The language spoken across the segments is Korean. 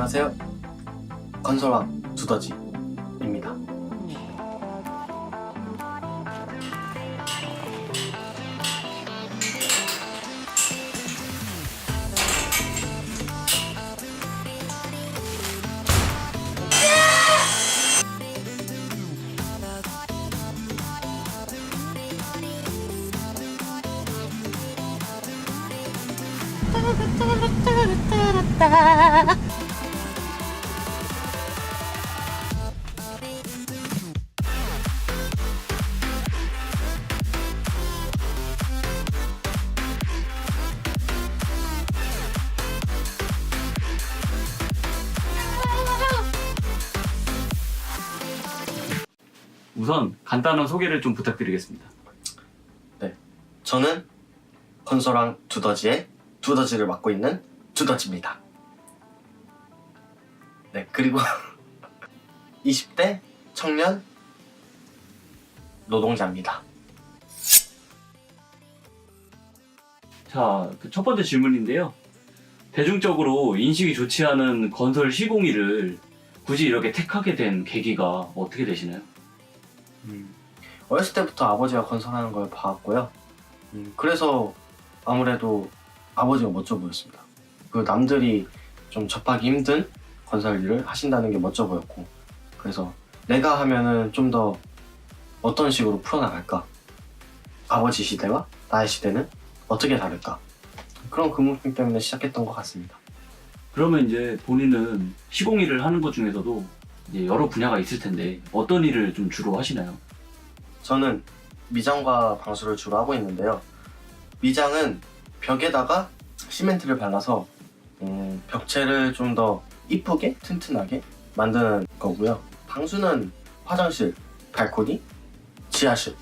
안녕하세요. 건설왕 두더지입니다. 우선 간단한 소개를 좀 부탁드리겠습니다. 저는 건설왕 두더지의 두더지를 맡고 있는 두더지입니다. 네, 그리고 20대 청년 노동자입니다. 자, 그 첫 번째 질문인데요. 대중적으로 인식이 좋지 않은 건설 시공의를 굳이 이렇게 택하게 된 계기가 어떻게 되시나요? 음, 어렸을 때부터 아버지가 건설하는 걸 봐왔고요. 음, 그래서 아무래도 아버지가 멋져 보였습니다. 그 남들이 좀 접하기 힘든 건설 일을 하신다는 게 멋져 보였고, 그래서 내가 하면은 좀 더 어떤 식으로 풀어나갈까? 아버지 시대와 나의 시대는 어떻게 다를까? 그런 궁금증 때문에 시작했던 것 같습니다. 그러면 이제 본인은 시공의를 하는 것 중에서도 이제 여러 분야가 있을 텐데 어떤 일을 좀 주로 하시나요? 저는 미장과 방수를 주로 하고 있는데요. 미장은 벽에다가 시멘트를 발라서 음, 벽체를 좀 더 이쁘게 튼튼하게 만드는 거고요. 방수는 화장실, 발코니, 지하실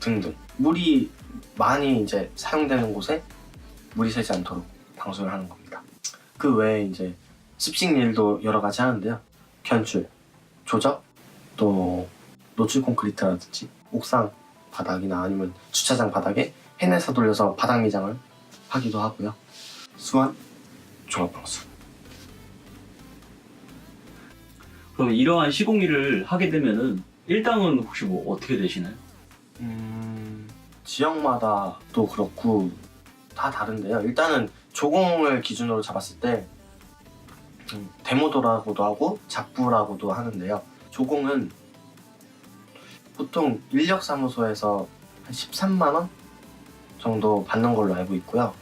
등등 물이 많이 이제 사용되는 곳에 물이 새지 않도록 방수를 하는 겁니다. 그 외에 이제 습식 일도 여러 가지 하는데요. 견출, 조적, 또 노출 콘크리트라든지 옥상 바닥이나 아니면 주차장 바닥에 해내서 돌려서 바닥 미장을 하기도 하고요. 수완, 종합방수. 그럼 이러한 시공의를 하게 되면은 일당은 혹시 뭐 어떻게 되시나요? 음, 지역마다 또 그렇고 다 다른데요. 일단은 조공을 기준으로 잡았을 때 음, 데모도라고도 하고 잡부라고도 하는데요. 조공은 보통 인력사무소에서 한 13만 원 정도 받는 걸로 알고 있고요.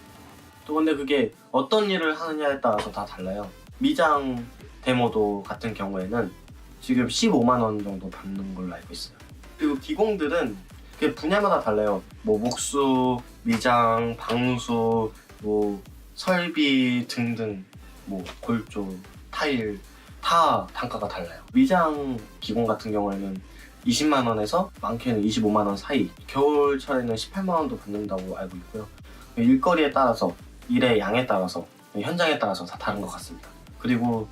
또 근데 그게 어떤 일을 하느냐에 따라서 다 달라요. 미장 데모도 같은 경우에는 지금 15만 원 정도 받는 걸로 알고 있어요. 그리고 기공들은 그게 분야마다 달라요. 뭐 목수, 미장, 방수, 뭐 설비 등등, 뭐 골조, 타일 다 단가가 달라요. 미장 기공 같은 경우에는 20만 원에서 많게는 25만 원 사이. 겨울철에는 18만 원도 받는다고 알고 있고요. 일거리에 따라서 일의 양에 따라서 현장에 따라서 다 다른 것 같습니다. 그리고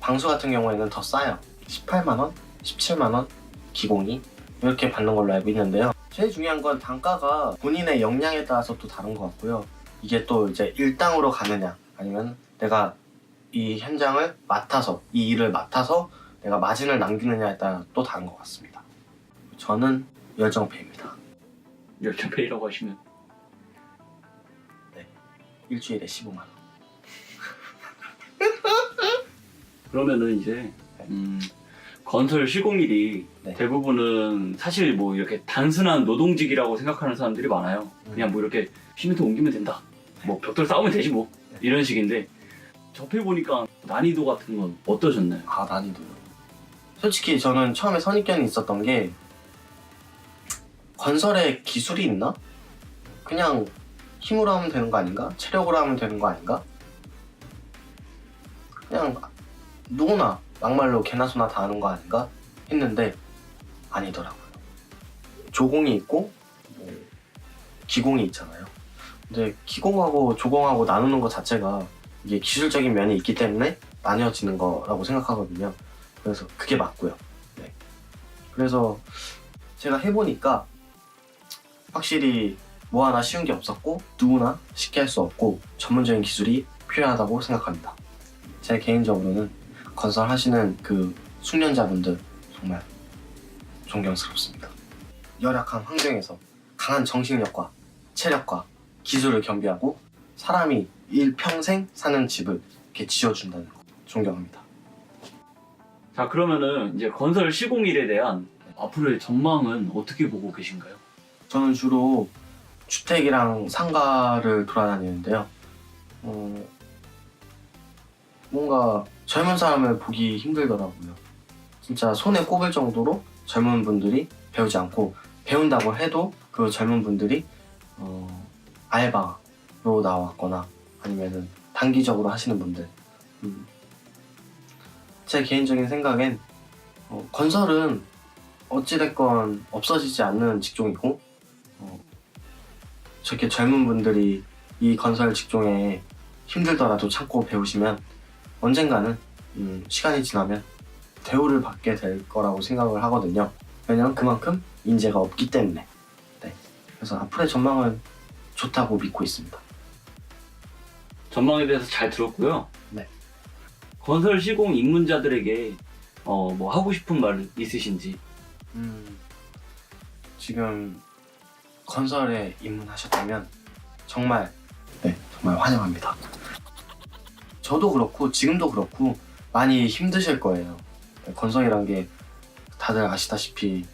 방수 같은 경우에는 더 싸요. 18만 원, 17만 원 기공이 이렇게 받는 걸로 알고 있는데요. 제일 중요한 건 단가가 본인의 역량에 따라서 또 다른 것 같고요. 이게 또 이제 일당으로 가느냐 아니면 내가 이 현장을 맡아서 이 일을 맡아서 내가 마진을 남기느냐에 따라 또 다른 것 같습니다. 저는 열정페입니다. 열정페이라고 하시면 일주일에 15만 원. 그러면은 이제 음, 건설 시공일이 네. 대부분은 사실 뭐 이렇게 단순한 노동직이라고 생각하는 사람들이 많아요. 그냥 뭐 이렇게 시멘트 옮기면 된다. 뭐 벽돌 쌓으면 되지 뭐 이런 식인데 접해 보니까 난이도 같은 건 어떠셨나요? 아 난이도요. 솔직히 저는 처음에 선입견이 있었던 게 건설에 기술이 있나? 그냥 힘으로 하면 되는 거 아닌가? 체력으로 하면 되는 거 아닌가? 그냥 누구나 막말로 개나 소나 다 하는 거 아닌가? 했는데 아니더라고요. 조공이 있고 뭐 기공이 있잖아요. 근데 기공하고 조공하고 나누는 것 자체가 이게 기술적인 면이 있기 때문에 나뉘어지는 거라고 생각하거든요. 그래서 그게 맞고요. 네. 그래서 제가 해보니까 확실히 뭐 하나 쉬운 게 없었고 누구나 쉽게 할 수 없고 전문적인 기술이 필요하다고 생각합니다. 제 개인적으로는 건설하시는 그 숙련자분들 정말 존경스럽습니다. 열악한 환경에서 강한 정신력과 체력과 기술을 겸비하고 사람이 일평생 사는 집을 이렇게 지어준다는 거 존경합니다. 자 그러면은 이제 건설 시공일에 대한 앞으로의 전망은 어떻게 보고 계신가요? 저는 주로 주택이랑 상가를 돌아다니는데요. 어, 뭔가 젊은 사람을 보기 힘들더라고요. 진짜 손에 꼽을 정도로 젊은 분들이 배우지 않고 배운다고 해도 그 젊은 분들이 어, 알바로 나왔거나 아니면은 단기적으로 하시는 분들. 음. 제 개인적인 생각엔 어, 건설은 어찌됐건 없어지지 않는 직종이고 어, 저렇게 젊은 분들이 이 건설 직종에 힘들더라도 참고 배우시면 언젠가는 음, 시간이 지나면 대우를 받게 될 거라고 생각을 하거든요. 왜냐면 그만큼 인재가 없기 때문에. 네. 그래서 앞으로의 전망은 좋다고 믿고 있습니다. 전망에 대해서 잘 들었고요. 네. 건설 시공 입문자들에게 어, 뭐 하고 싶은 말 있으신지 음, 지금 건설에 입문하셨다면 정말 네 정말 환영합니다. 저도 그렇고 지금도 그렇고 많이 힘드실 거예요. 건설이란 게 다들 아시다시피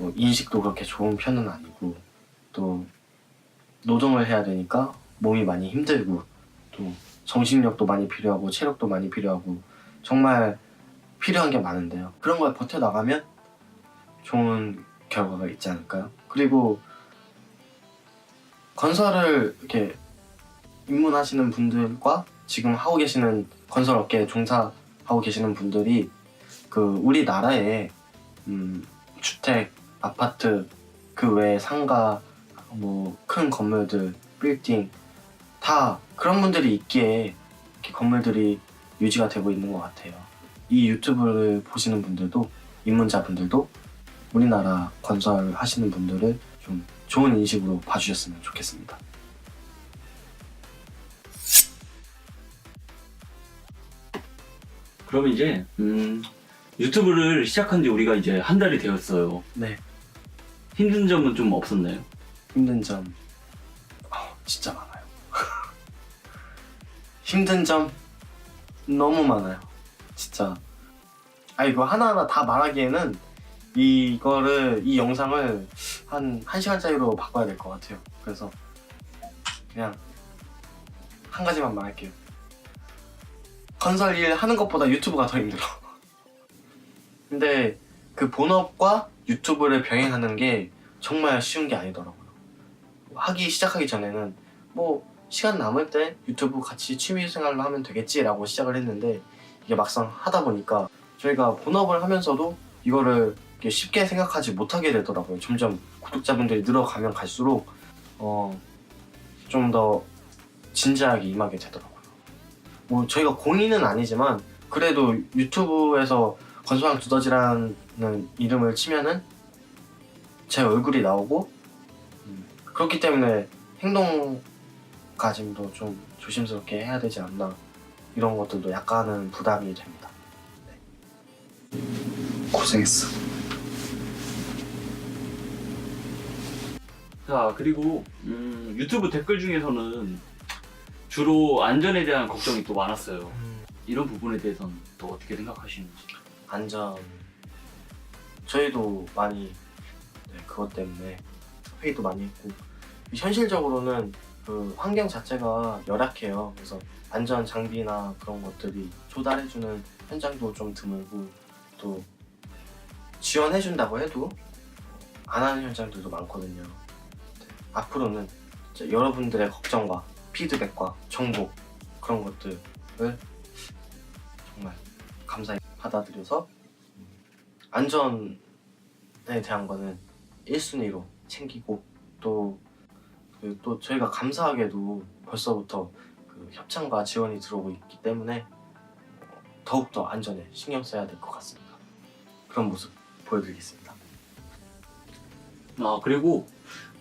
뭐 인식도 그렇게 좋은 편은 아니고 또 노동을 해야 되니까 몸이 많이 힘들고 또 정신력도 많이 필요하고 체력도 많이 필요하고 정말 필요한 게 많은데요. 그런 걸 버텨 나가면 좋은 결과가 있지 않을까요? 그리고 건설을 이렇게 입문하시는 분들과 지금 하고 계시는 건설 업계에 종사하고 계시는 분들이 그 우리나라에 음, 주택, 아파트, 그 외에 상가, 뭐 큰 건물들, 빌딩 다 그런 분들이 있기에 이렇게 건물들이 유지가 되고 있는 것 같아요. 이 유튜브를 보시는 분들도 입문자분들도 우리나라 건설 하시는 분들을 좀 좋은 인식으로 봐주셨으면 좋겠습니다. 그럼 이제 음, 유튜브를 시작한 지 우리가 이제 한 달이 되었어요. 네. 힘든 점은 좀 없었나요? 힘든 점 어, 진짜 많아요. 힘든 점 너무 많아요. 진짜. 아 이거 하나하나 다 말하기에는 이거를 이 영상을 한 1시간짜리로 바꿔야 될 것 같아요. 그래서 그냥 한 가지만 말할게요. 건설 일 하는 것보다 유튜브가 더 힘들어. 근데 그 본업과 유튜브를 병행하는 게 정말 쉬운 게 아니더라고요. 하기 시작하기 전에는 뭐 시간 남을 때 유튜브 같이 취미 생활로 하면 되겠지라고 시작을 했는데 이게 막상 하다 보니까 저희가 본업을 하면서도 이거를 쉽게 생각하지 못하게 되더라고요. 점점 구독자분들이 늘어가면 갈수록 어, 좀 더 진지하게 임하게 되더라고요. 뭐 저희가 공인은 아니지만 그래도 유튜브에서 건소랑 두더지라는 이름을 치면은 제 얼굴이 나오고 음, 그렇기 때문에 행동 가짐도 좀 조심스럽게 해야 되지 않나 이런 것들도 약간은 부담이 됩니다. 네. 고생했어. 자 그리고 음, 유튜브 댓글 중에서는 주로 안전에 대한 걱정이 또 많았어요. 이런 부분에 대해서는 또 어떻게 생각하시는지. 안전 저희도 많이 네, 그것 때문에 회의도 많이 했고 현실적으로는 그 환경 자체가 열악해요. 그래서 안전 장비나 그런 것들이 조달해주는 현장도 좀 드물고 또 지원해준다고 해도 안 하는 현장들도 많거든요. 네, 앞으로는 여러분들의 걱정과 피드백과 정보 그런 것들을 정말 감사히 받아들여서 안전에 대한 거는 1순위로 챙기고 또, 그또 저희가 감사하게도 벌써부터 그 협찬과 지원이 들어오고 있기 때문에 더욱더 안전에 신경 써야 될 것 같습니다. 그런 모습 보여드리겠습니다. 아 그리고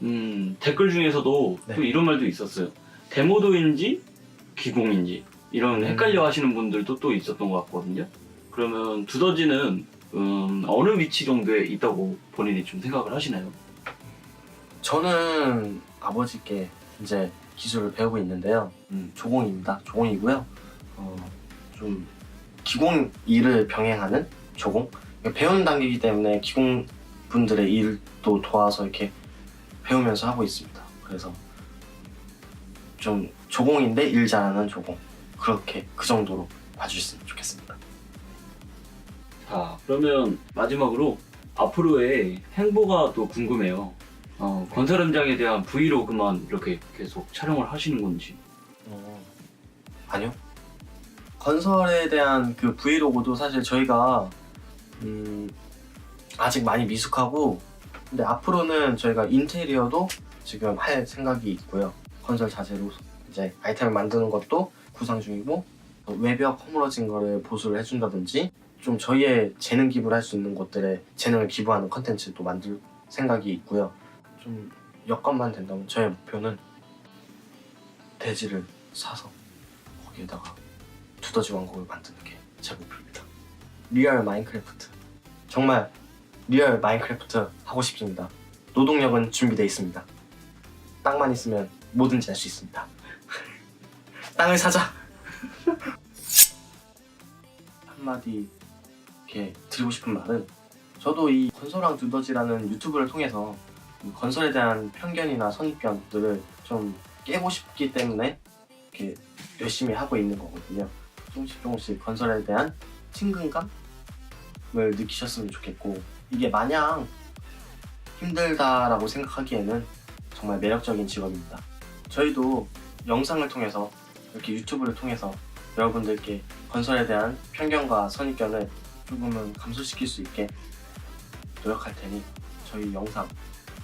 음, 댓글 중에서도 네. 또 이런 말도 있었어요. 데모도인지 기공인지 이런 음. 헷갈려 하시는 분들도 또 있었던 것 같거든요. 그러면 두더지는 음, 어느 위치 정도에 있다고 본인이 좀 생각을 하시나요? 저는 아버지께 이제 기술을 배우고 있는데요. 음, 조공입니다. 조공이고요. 어, 좀 기공 일을 병행하는 조공. 그러니까 배우는 단계이기 때문에 기공 분들의 일도 도와서 이렇게 배우면서 하고 있습니다. 그래서 좀 조공인데 일 잘하는 조공. 그렇게 그 정도로 봐주셨으면 좋겠습니다. 자, 그러면 마지막으로 앞으로의 행보가 또 궁금해요. 어, 건설 현장에 대한 브이로그만 이렇게 계속 촬영을 하시는 건지. 어, 아니요. 건설에 대한 그 브이로그도 사실 저희가 음, 아직 많이 미숙하고 근데 앞으로는 저희가 인테리어도 지금 할 생각이 있고요. 건설 자재로 이제 아이템을 만드는 것도 구상 중이고 어, 외벽 허물어진 거를 보수를 해준다든지 좀 저희의 재능 기부를 할 수 있는 곳들에 재능을 기부하는 컨텐츠도 만들 생각이 있고요. 좀 여건만 된다면 저의 목표는 돼지를 사서 거기에다가 두더지 왕국을 만드는 게 제 목표입니다. 리얼 마인크래프트 정말 리얼 마인크래프트 하고 싶습니다. 노동력은 준비되어 있습니다. 땅만 있으면 뭐든지 할 수 있습니다. 땅을 사자. 한마디 이렇게 드리고 싶은 말은 저도 이 건설왕 두더지라는 유튜브를 통해서 이 건설에 대한 편견이나 선입견들을 좀 깨고 싶기 때문에 이렇게 열심히 하고 있는 거거든요. 조금씩 조금씩 건설에 대한 친근감을 느끼셨으면 좋겠고 이게 마냥 힘들다라고 생각하기에는 정말 매력적인 직업입니다. 저희도 영상을 통해서 이렇게 유튜브를 통해서 여러분들께 건설에 대한 편견과 선입견을 조금은 감소시킬 수 있게 노력할 테니 저희 영상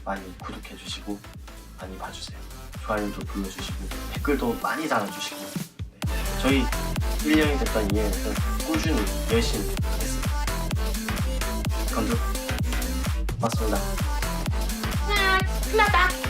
많이 구독해 주시고 많이 봐주세요. 좋아요도 눌러주시고 댓글도 많이 달아주시고 네. 저희 1년이 됐던 이해에서 꾸준히 열심히 했습니다. 건조 고맙습니다. 끝났다.